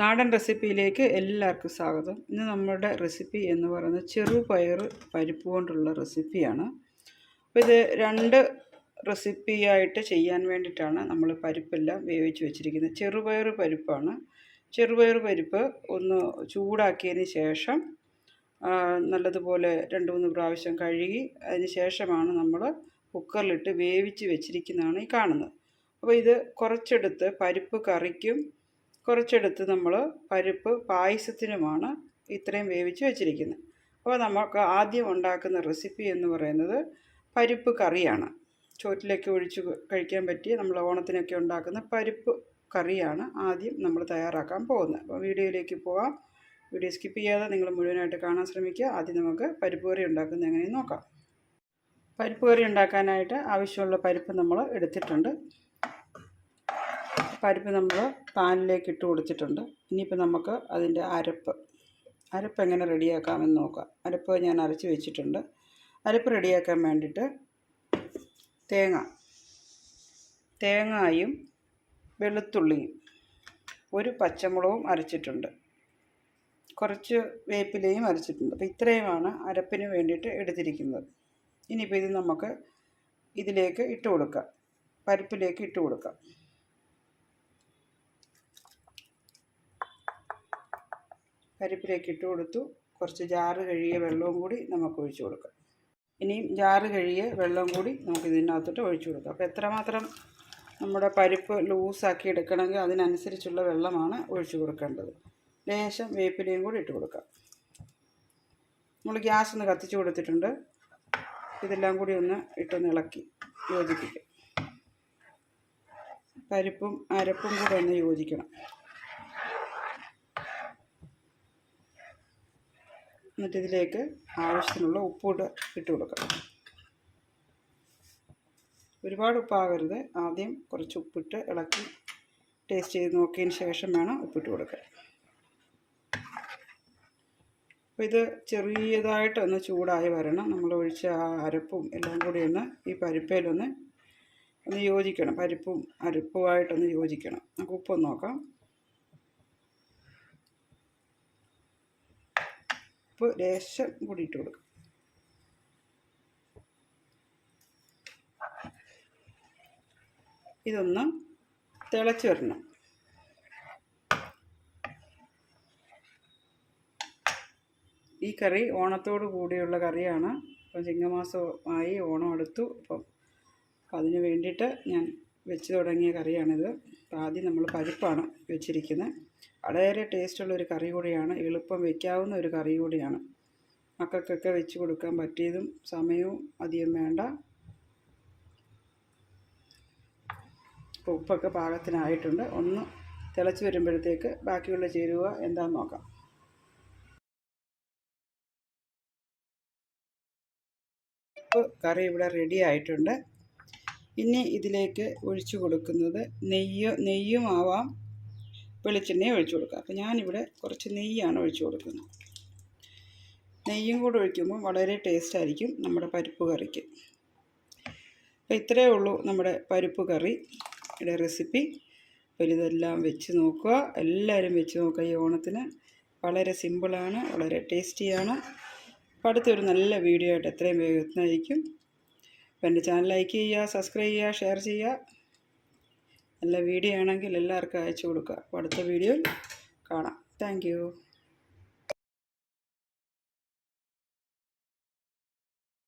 നാടൻ റെസിപ്പിയിലേക്ക് എല്ലാവർക്കും സ്വാഗതം. ഇന്ന് നമ്മുടെ റെസിപ്പി എന്ന് പറയുന്നത് ചെറുപയർ പരിപ്പ് കൊണ്ടുള്ള റെസിപ്പിയാണ്. അപ്പോൾ ഇത് രണ്ട് റെസിപ്പിയായിട്ട് ചെയ്യാൻ വേണ്ടിയിട്ടാണ് നമ്മൾ പരിപ്പെല്ലാം വേവിച്ച് വെച്ചിരിക്കുന്നത്. ചെറുപയർ പരിപ്പാണ്. ചെറുപയർ പരിപ്പ് ഒന്ന് ചൂടാക്കിയതിന് ശേഷം നല്ലതുപോലെ രണ്ട് മൂന്ന് പ്രാവശ്യം കഴുകി അതിന് ശേഷമാണ് നമ്മൾ കുക്കറിലിട്ട് വേവിച്ച് വെച്ചിരിക്കുന്നതാണ് ഈ കാണുന്നത്. അപ്പോൾ ഇത് കുറച്ചെടുത്ത് പരിപ്പ് കറിക്കും കുറച്ചെടുത്ത് നമ്മൾ പരിപ്പ് പായസത്തിനുമാണ് ഇത്രയും വേവിച്ച് വെച്ചിരിക്കുന്നത്. അപ്പോൾ നമുക്ക് ആദ്യം ഉണ്ടാക്കുന്ന റെസിപ്പി എന്ന് പറയുന്നത് പരിപ്പ് കറിയാണ്. ചോറ്റിലേക്ക് ഒഴിച്ച് കഴിക്കാൻ പറ്റിയ നമ്മൾ ഓണത്തിനൊക്കെ ഉണ്ടാക്കുന്ന പരിപ്പ് കറിയാണ് ആദ്യം നമ്മൾ തയ്യാറാക്കാൻ പോകുന്നത്. അപ്പോൾ വീഡിയോയിലേക്ക് പോവാം. വീഡിയോ സ്കിപ്പ് ചെയ്യാതെ നിങ്ങൾ മുഴുവനായിട്ട് കാണാൻ ശ്രമിക്കുക. ആദ്യം നമുക്ക് പരിപ്പ് കറി ഉണ്ടാക്കുന്നത് എങ്ങനെയെന്ന് നോക്കാം. പരിപ്പ് കറി ഉണ്ടാക്കാനായിട്ട് ആവശ്യമുള്ള പരിപ്പ് നമ്മൾ എടുത്തിട്ടുണ്ട്. പരിപ്പ് നമ്മൾ പാനിലേക്ക് ഇട്ട് കൊടുത്തിട്ടുണ്ട്. ഇനിയിപ്പോൾ നമുക്ക് അതിന്റെ അരപ്പ് അരപ്പ് എങ്ങനെ റെഡിയാക്കാമെന്ന് നോക്കാം. അരപ്പ് ഞാൻ അരച്ച് വെച്ചിട്ടുണ്ട്. അരപ്പ് റെഡിയാക്കാൻ വേണ്ടിയിട്ട് തേങ്ങ തേങ്ങായും വെളുത്തുള്ളിയും ഒരു പച്ചമുളകും അരച്ചിട്ടുണ്ട്. കുറച്ച് വേപ്പിലയും അരച്ചിട്ടുണ്ട്. അപ്പോൾ ഇത്രയുമാണ് അരപ്പിന് വേണ്ടിയിട്ട് എടുത്തിരിക്കുന്നത്. ഇനിയിപ്പോൾ ഇത് നമുക്ക് ഇതിലേക്ക് ഇട്ട് കൊടുക്കാം. പരിപ്പിലേക്ക് ഇട്ട് കൊടുക്കാം. പരിപ്പിലേക്ക് ഇട്ട് കൊടുത്തു. കുറച്ച് ജാറ് കഴുകിയ വെള്ളവും കൂടി നമുക്ക് ഒഴിച്ചു കൊടുക്കാം. ഇനിയും ജാറ് കഴുകിയ വെള്ളം കൂടി നമുക്ക് ഇതിനകത്തോട്ട് ഒഴിച്ചു കൊടുക്കാം. അപ്പോൾ എത്രമാത്രം നമ്മുടെ പരിപ്പ് ലൂസാക്കി എടുക്കണമെങ്കിൽ അതിനനുസരിച്ചുള്ള വെള്ളമാണ് ഒഴിച്ചു കൊടുക്കേണ്ടത്. ലേശം വേപ്പിലയും കൂടി ഇട്ട് കൊടുക്കാം. നമ്മൾ ഗ്യാസ് ഒന്ന് കത്തിച്ചു കൊടുത്തിട്ടുണ്ട്. ഇതെല്ലാം കൂടി ഒന്ന് ഇട്ടൊന്ന് ഇളക്കി യോജിപ്പിക്കും. പരിപ്പും അരപ്പും കൂടെ ഒന്ന് യോജിക്കണം. എന്നിട്ട് ഇതിലേക്ക് ആവശ്യത്തിനുള്ള ഉപ്പ് ഇട്ട് കൊടുക്കണം ഒരുപാട് ഉപ്പാകരുത്. ആദ്യം കുറച്ച് ഉപ്പിട്ട് ഇളക്കി ടേസ്റ്റ് ചെയ്ത് നോക്കിയതിന് ശേഷം വേണം ഉപ്പിട്ട് കൊടുക്കാൻ. അപ്പോൾ ഇത് ചെറിയതായിട്ടൊന്ന് ചൂടായി വരണം. നമ്മൾ ഒഴിച്ച ആ അരപ്പും എല്ലാം കൂടി ഒന്ന് ഈ പരിപ്പയിലൊന്ന് ഒന്ന് യോജിക്കണം. പരിപ്പും അരപ്പുമായിട്ടൊന്ന് യോജിക്കണം. നമുക്ക് ഉപ്പൊന്ന് നോക്കാം. ഉപ്പ് ലേശം കൂടി ഇട്ട് കൊടുക്കും. ഇതൊന്ന് തിളച്ച് വരണം. ഈ കറി ഓണത്തോട് കൂടിയുള്ള കറിയാണ്. ഇപ്പം ചിങ്ങമാസമായി ഓണം അപ്പം അപ്പം അതിന് വേണ്ടിയിട്ട് ഞാൻ വെച്ച് തുടങ്ങിയ കറിയാണിത്. ആദ്യം നമ്മൾ പരിപ്പാണ് വെച്ചിരിക്കുന്നത്. വളരെ ടേസ്റ്റുള്ള ഒരു കറി കൂടിയാണ്. എളുപ്പം വെക്കാവുന്ന ഒരു കറി കൂടിയാണ്. മക്കൾക്കൊക്കെ വെച്ച് കൊടുക്കാൻ പറ്റിയതും സമയവും അധികം വേണ്ട. ഇപ്പോൾ ഉപ്പൊക്കെ പാകത്തിനായിട്ടുണ്ട്. ഒന്ന് തിളച്ച് വരുമ്പോഴത്തേക്ക് ബാക്കിയുള്ള ചേരുവ എന്താണെന്ന് നോക്കാം. ഉപ്പ് കറി ഇവിടെ റെഡി ആയിട്ടുണ്ട്. ഇനി ഇതിലേക്ക് ഒഴിച്ചു കൊടുക്കുന്നത് നെയ്യ് നെയ്യും ആവാം വെളിച്ചെണ്ണയും ഒഴിച്ചു കൊടുക്കുക. അപ്പോൾ ഞാനിവിടെ കുറച്ച് നെയ്യാണ് ഒഴിച്ചു കൊടുക്കുന്നത്. നെയ്യും കൂടെ ഒഴിക്കുമ്പോൾ വളരെ ടേസ്റ്റ് ആയിരിക്കും നമ്മുടെ പരിപ്പ് കറിക്ക്. അപ്പോൾ ഇത്രയേ ഉള്ളൂ നമ്മുടെ പരിപ്പ് കറിയുടെ റെസിപ്പി അപ്പോൾ ഇതെല്ലാം വെച്ച് നോക്കുക. എല്ലാവരും വെച്ച് നോക്കുക. ഈ ഓണത്തിന് വളരെ സിമ്പിളാണ് വളരെ ടേസ്റ്റിയാണ് അപ്പോൾ അടുത്തൊരു നല്ല വീഡിയോ ആയിട്ട് എത്രയും വേഗം എത്തുന്നതായിരിക്കും. അപ്പോൾ എന്റെ ചാനൽ ലൈക്ക് ചെയ്യുക സബ്സ്ക്രൈബ് ചെയ്യുക ഷെയർ ചെയ്യുക. നല്ല വീഡിയോ ആണെങ്കിൽ എല്ലാവർക്കും അയച്ചു കൊടുക്കുക. അപ്പോൾ അടുത്ത വീഡിയോയിൽ കാണാം. താങ്ക്